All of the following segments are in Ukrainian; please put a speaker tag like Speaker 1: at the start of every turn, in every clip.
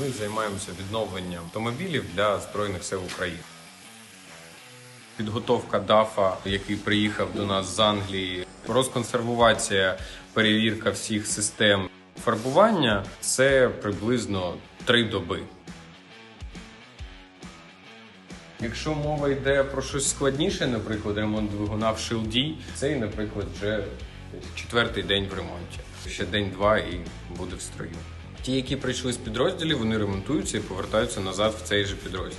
Speaker 1: Ми займаємося відновленням автомобілів для Збройних сил України. Підготовка ДАФа, який приїхав до нас з Англії, розконсервація, перевірка всіх систем. Фарбування це приблизно три доби. Якщо мова йде про щось складніше, наприклад, ремонт двигуна в шилді, цей, наприклад, вже четвертий день в ремонті. Ще день-два і буде в строю. Ті, які прийшли з підрозділів, вони ремонтуються і повертаються назад в цей же підрозділ.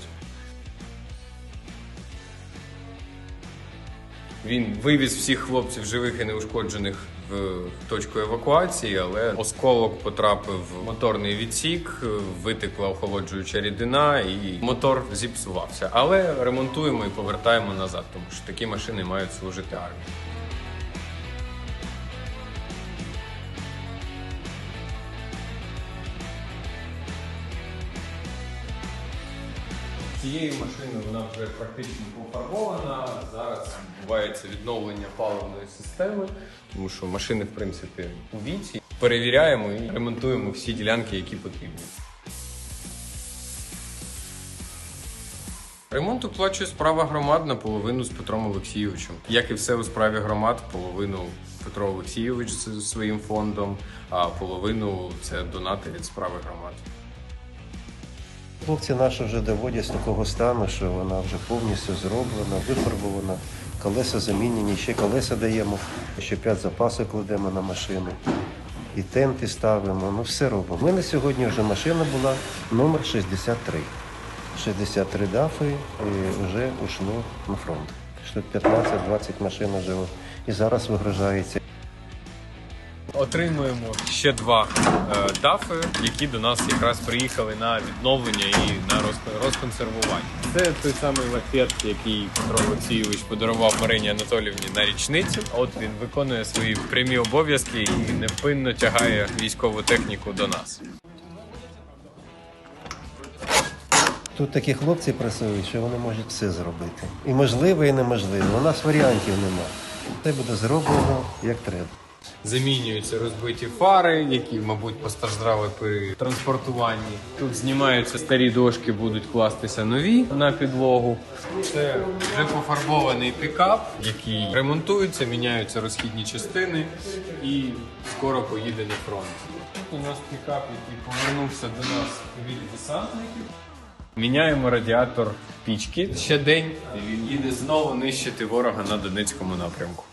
Speaker 1: Він вивіз всіх хлопців живих і неушкоджених в точку евакуації, але осколок потрапив в моторний відсік, витекла охолоджуюча рідина, і мотор зіпсувався. Але ремонтуємо і повертаємо назад, тому що такі машини мають служити армії. Цією машиною вона вже практично пофарбована. Зараз відбувається відновлення паливної системи, тому що машини, в принципі, у віці. Перевіряємо і ремонтуємо всі ділянки, які потрібні. Ремонт оплачує справа громад наполовину з Петром Олексійовичем. Як і все у справі громад, половину Петро Олексійович з своїм фондом, а половину це донати від справи громад.
Speaker 2: Хлопці наші вже доводять з такого стану, що вона вже повністю зроблена, вифарбована, колеса замінені, ще колеса даємо, ще п'ять запаси кладемо на машину. І тенти ставимо, ну все робимо. У мене сьогодні вже машина була номер 63. 63 дафи і вже ушло на фронт. Штук 15-20 машин вже і зараз вигружається.
Speaker 1: Отримуємо ще два е, дафи, які до нас якраз приїхали на відновлення і на розконсервування. Це той самий лафет, який Петро Олексійович подарував Марині Анатолівні на річницю. От він виконує свої прямі обов'язки і невпинно тягає військову техніку до нас.
Speaker 2: Тут такі хлопці працюють, що вони можуть все зробити. І можливо, і неможливо. У нас варіантів нема. Це буде зроблено як треба.
Speaker 1: Замінюються розбиті фари, які, мабуть, постраждали при транспортуванні. Тут знімаються старі дошки, будуть кластися нові на підлогу. Це вже пофарбований пікап, який ремонтується, міняються розхідні частини і скоро поїде на фронт. Тут у нас пікап, який повернувся до нас від десантників. Міняємо радіатор пічки ще день, він їде знову нищити ворога на Донецькому напрямку.